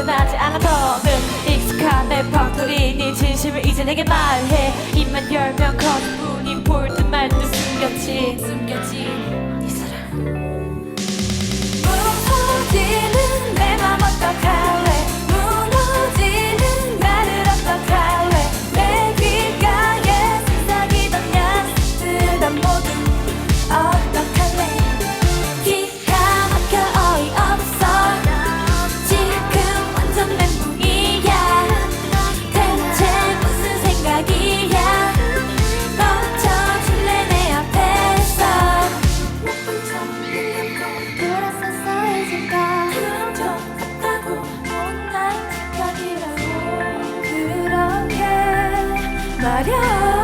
나타나지 않아 더는 익숙한 내 팍돌이 네 진심을 이제 내게 말해 입만 열면 거짓 variar.